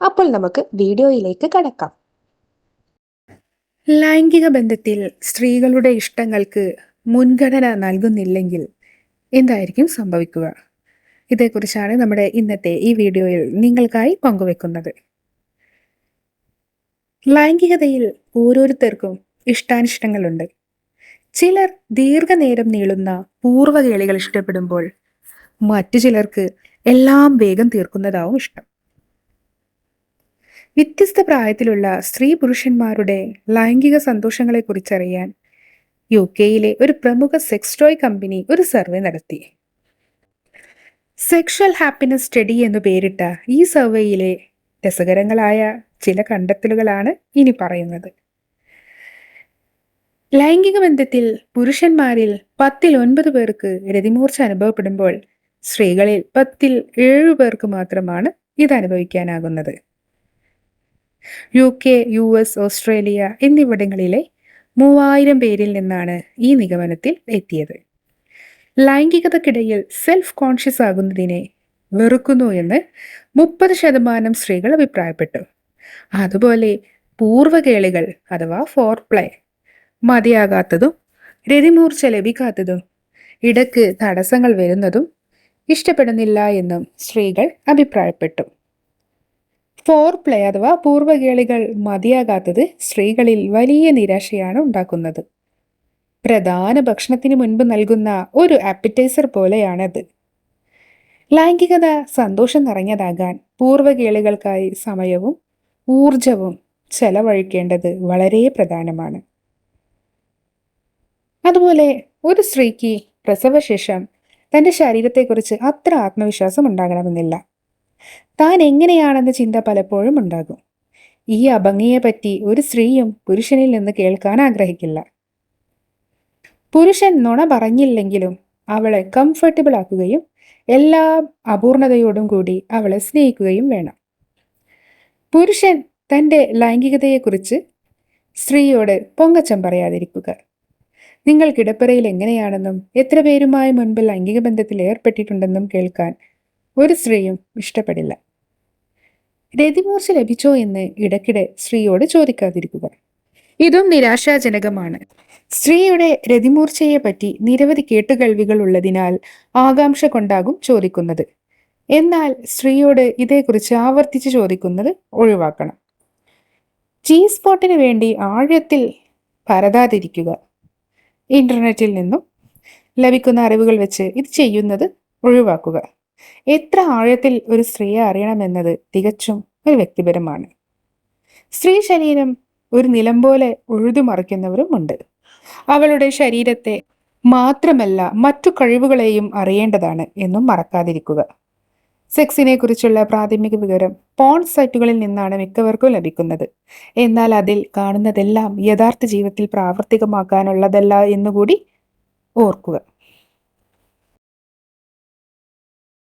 അപ്പോൾ നമുക്ക് വീഡിയോയിലേക്ക് കടക്കാം. ലൈംഗിക ബന്ധത്തിൽ സ്ത്രീകളുടെ ഇഷ്ടങ്ങൾക്ക് മുൻഗണന നൽകുന്നില്ലെങ്കിൽ എന്തായിരിക്കും സംഭവിക്കുക? ഇതേക്കുറിച്ചാണ് നമ്മുടെ ഇന്നത്തെ ഈ വീഡിയോയിൽ നിങ്ങൾക്കായി പങ്കുവെക്കുന്നത്. ലൈംഗികതയിൽ ഓരോരുത്തർക്കും ഇഷ്ടാനിഷ്ടങ്ങളുണ്ട്. ചിലർ ദീർഘനേരം നീളുന്ന പൂർവകേളികൾ ഇഷ്ടപ്പെടുമ്പോൾ മറ്റു ചിലർക്ക് എല്ലാം വേഗം തീർക്കുന്നതാവും ഇഷ്ടം. വ്യത്യസ്ത പ്രായത്തിലുള്ള സ്ത്രീ പുരുഷന്മാരുടെ ലൈംഗിക സന്തോഷങ്ങളെ കുറിച്ചറിയാൻ യു കെയിലെ ഒരു പ്രമുഖ സെക്സ് ടോയ് കമ്പനി ഒരു സർവേ നടത്തി. സെക്ഷൽ ഹാപ്പിനെസ് സ്റ്റഡി എന്ന് പേരിട്ട ഈ സർവേയിലെ രസകരങ്ങളായ ചില കണ്ടെത്തലുകളാണ് ഇനി പറയുന്നത്. ലൈംഗിക ബന്ധത്തിൽ പുരുഷന്മാരിൽ പത്തിൽ ഒൻപത് പേർക്ക് രതിമൂർച്ച അനുഭവപ്പെടുമ്പോൾ സ്ത്രീകളിൽ പത്തിൽ ഏഴു പേർക്ക് മാത്രമാണ് ഇത് അനുഭവിക്കാനാകുന്നത് U K U S Australia എന്നിവിടങ്ങളിലെ മൂവായിരം പേരിൽ നിന്നാണ് ഈ നിഗമനത്തിൽ എത്തിയത്. ലൈംഗികതക്കിടയിൽ സെൽഫ് കോൺഷ്യസ് ആകുന്നതിനെ വെറുക്കുന്നു എന്ന് മുപ്പത് ശതമാനം സ്ത്രീകൾ അഭിപ്രായപ്പെട്ടു. അതുപോലെ പൂർവകേളികൾ അഥവാ ഫോർ പ്ലേ മതിയാകാത്തതും രതിമൂർച്ച ലഭിക്കാത്തതും ഇടയ്ക്ക് തടസ്സങ്ങൾ വരുന്നതും ഇഷ്ടപ്പെടുന്നില്ല എന്നും സ്ത്രീകൾ അഭിപ്രായപ്പെട്ടു. ഫോർ പ്ലേ അഥവാ പൂർവകേളികൾ മതിയാകാത്തത് സ്ത്രീകളിൽ വലിയ നിരാശയാണ് ഉണ്ടാക്കുന്നത്. പ്രധാന ഭക്ഷണത്തിന് മുൻപ് നൽകുന്ന ഒരു ആപ്പിറ്റൈസർ പോലെയാണത്. ലൈംഗികത സന്തോഷം നിറഞ്ഞതാകാൻ പൂർവകേളികൾക്കായി സമയവും ഊർജവും ചെലവഴിക്കേണ്ടത് വളരെ പ്രധാനമാണ്. അതുപോലെ ഒരു സ്ത്രീക്ക് പ്രസവശേഷം തന്റെ ശരീരത്തെക്കുറിച്ച് അത്ര ആത്മവിശ്വാസം ഉണ്ടാകണമെന്നില്ല. താൻ എങ്ങനെയാണെന്ന ചിന്ത പലപ്പോഴും ഉണ്ടാകും. ഈ അഭംഗിയെപ്പറ്റി ഒരു സ്ത്രീയും പുരുഷനിൽ നിന്ന് കേൾക്കാൻ ആഗ്രഹിക്കില്ല. പുരുഷൻ നുണ പറഞ്ഞില്ലെങ്കിലും അവളെ കംഫർട്ടബിൾ ആക്കുകയും എല്ലാ അപൂർണതയോടും കൂടി അവളെ സ്നേഹിക്കുകയും വേണം. പുരുഷൻ തന്റെ ലൈംഗികതയെക്കുറിച്ച് സ്ത്രീയോട് പൊങ്ങച്ചം പറയാതിരിക്കുക. നിങ്ങൾ കിടപ്പറയിൽ എങ്ങനെയാണെന്നും എത്ര പേരുമായി മുൻപ് ലൈംഗിക ബന്ധത്തിൽ ഏർപ്പെട്ടിട്ടുണ്ടെന്നും കേൾക്കാൻ ഒരു സ്ത്രീയും ഇഷ്ടപ്പെടില്ല. രതിമൂർച്ച ലഭിച്ചോ എന്ന് ഇടയ്ക്കിടെ സ്ത്രീയോട് ചോദിക്കാതിരിക്കുക. ഇതും നിരാശാജനകമാണ്. സ്ത്രീയുടെ രതിമൂർച്ചയെ പറ്റി നിരവധി കേട്ടുകേൾവികൾ ഉള്ളതിനാൽ ആകാംക്ഷ കൊണ്ടാകും ചോദിക്കുന്നത്. എന്നാൽ സ്ത്രീയോട് ഇതേക്കുറിച്ച് ആവർത്തിച്ച് ചോദിക്കുന്നത് ഒഴിവാക്കണം. ജി സ്പോട്ടിന് വേണ്ടി ആഴത്തിൽ പരതാതിരിക്കുക. ഇന്റർനെറ്റിൽ നിന്നും ലഭിക്കുന്ന അറിവുകൾ വെച്ച് ഇത് ചെയ്യുന്നത് ഒഴിവാക്കുക. എത്ര ആഴത്തിൽ ഒരു സ്ത്രീയെ അറിയണമെന്നത് തികച്ചും ഒരു വ്യക്തിപരമാണ്. സ്ത്രീ ശരീരം ഒരു നിലം പോലെ ഉഴുതുമറിക്കുന്നവരും ഉണ്ട്. അവളുടെ ശരീരത്തെ മാത്രമല്ല മറ്റു കഴിവുകളെയും അറിയേണ്ടതാണ് എന്നും മറക്കാതിരിക്കുക. സെക്സിനെ കുറിച്ചുള്ള പ്രാഥമിക വിവരം പോൺ സൈറ്റുകളിൽ നിന്നാണ് മിക്കവർക്കും ലഭിക്കുന്നത്. എന്നാൽ അതിൽ കാണുന്നതെല്ലാം യഥാർത്ഥ ജീവിതത്തിൽ പ്രാവർത്തികമാക്കാനുള്ളതല്ല എന്നുകൂടി ഓർക്കുക.